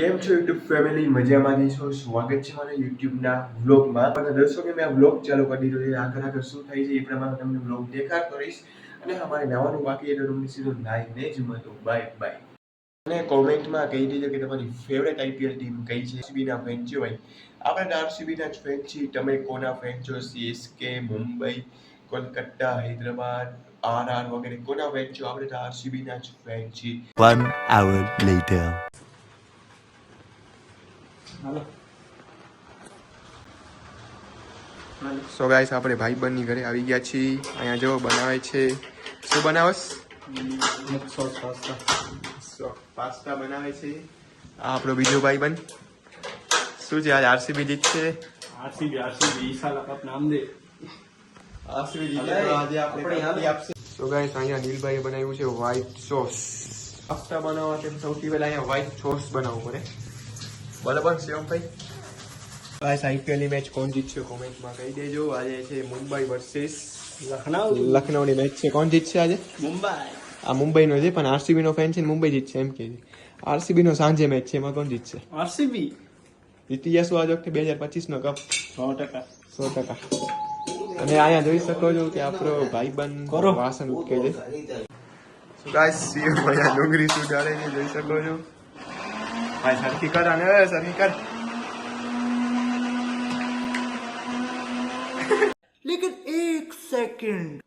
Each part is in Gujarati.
કેમ છો યુટ્યુબ ફેમિલી મજામાં છો? સ્વાગત છે મારા યુટ્યુબના વ્લોગમાં. અને કે મેં વ્લોગ ચાલુ કરી દીધો છે. આગળ આગળ શું થાય છે એ પ્રમાણે તમને વ્લોગ દેખાડ કરીશ. અને અમારે નવાનું બાકી એટલે તમને સીધું નાઈને જ મળતો બાય બાય અને કોમેન્ટમાં કહી દેજો કે તમારી ફેવરેટ આઈપીએલ ટીમ કઈ છે? આરસીબીના ફેન છો ભાઈ? આપણે આરસીબીના જ ફેન છીએ. તમે કોના ફેન છો? સીએસકે મુંબઈ, કોલકાતા, હૈદરાબાદ આરઆર વગેરે કોના ફેન છો? આપણે તો આરસીબીના જ ફેન છીએ. One hour later. So guys આપણે ભાઈબંધની ઘરે આવી ગયા છીએ. અહીંયા જો બનાવે છે. શું બનાવસ સો પાસ્તા બનાવે છે. આ આપણો બીજો ભાઈબંધ. શું છે આજ આરસીબી જીતશે આરસીબી આરસીબી ઈશાલા કપ નામ દે. આરસીબી જીતે તો આજે આપણે પાર્ટી આપશે. સો ગાઈસ અહીંયા નીલભાઈએ બનાવ્યું છે વ્હાઈટ સોસ પાસ્તા બનાવવા માટે સૌથી પહેલા અહીંયા વ્હાઈટ સોસ બનાવવું પડે. બરાબર શિવમભાઈ. ગાઈસ આઈપીએલની મેચ કોણ જીતશે કોમેન્ટમાં કહી દેજો. આજે છે મુંબઈ વર્સિસ લખનઉ. લખનઉની મેચ છે. કોણ જીતશે આજે? મુંબઈ. આ મુંબઈનો છે પણ આરસીબી નો ફેન છે મુંબઈ જીતશે એમ કે આરસીબીનો આરસીબી નો સાંજે મેચ છે એમાં કોણ જીતશે? આરસીબી. જીતી જશું આ વખતે બે હજાર પચીસ નો કપ સો ટકા. સો ટકા. અને અહીંયા જોઈ શકો છો કે આપણો ભાઈબંધ. વાસણ ઉટકે છે. ગાઈસ સીએમ ડુંગળી સુધારે જોઈ શકો છો. ભાઈ સરખી કર અને સરખી કર લેકિન એક સેકન્ડ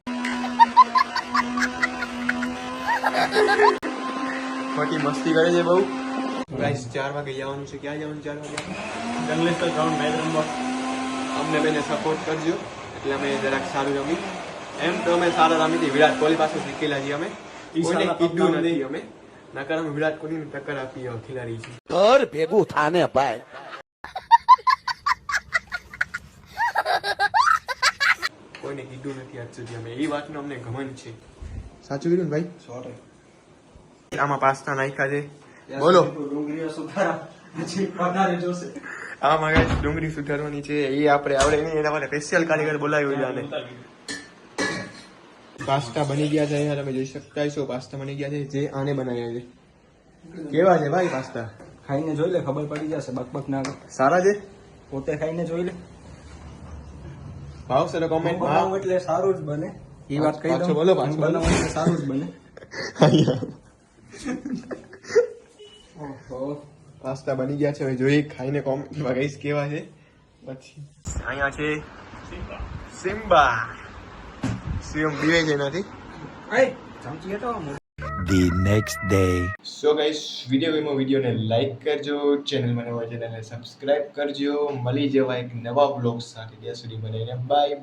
બાકી મસ્તી કરે છે બહુ ગાઈસ ચાર વાગે જવાનું છે. ક્યાં જવાનું ચાર વાગે? જંગલેશ્વર ગ્રાઉન્ડ મેચ રમવા અમને બેને સપોર્ટ કરજો. એટલે અમે જરાક સારું રમી એમ તો અમે સારા રમી હતી વિરાટ કોહલી પાસે શીખેલા છીએ અમે. કોઈને કીધું નથી. અમે. નકર અમે વિરાટ કોહલીને ટક્કર આપી એવા ખેલાડી છીએ ઘર ભેગું થાને ભાઈ. કોઈને કીધું નથી આજ સુધી અમે. એ વાતનો અમને ગમન છે. સાચું કીધું ને ભાઈ? સોરી આમાં પાસ્તા નાખ્યા છે. બોલો. ડુંગળીઓ સુધારા. પછી પગારે જોશે. આમાં ડુંગળી સુધારવાની છે. એ આપણે આવડે નહીં. એના માટે સ્પેશિયલ કારીગર બોલાવ્યો છે આને. પાસ્તા બની ગયા છે. અહીંયા તમે જોઈ શકતા છો પાસ્તા બની ગયા છે. જે આને બનાવ્યા છે. કેવા છે ભાઈ પાસ્તા? ખાઈને જોઈ લે ખબર પડી જશે. બકબક ના સારા છે? પોતે ખાઈને જોઈ લે. ભાવશે તો કોમેન્ટ બનાવું એટલે સારું જ બને. એ વાત કહી પાછો દઉં. બોલો, પાછું પાછો એટલે સારું જ બને. ઓહો. પાસ્તા બની ગયા છે. હવે જોઈએ ખાઈને કોમેન્ટમાં કહીશ કેવા છે. પછી. અહીંયા છે સિમ્બા. સીએમ બીવે છે એનાથી The next day. So guys video ગમ્યો વિડીયોને લાઈક કરજો ચેનલ મને હોય ચેનલને સબસ્ક્રાઇબ કરજો મળી જવા એક નવા બ્લોગ સાથે. ત્યાં સુધી મને બાય બાય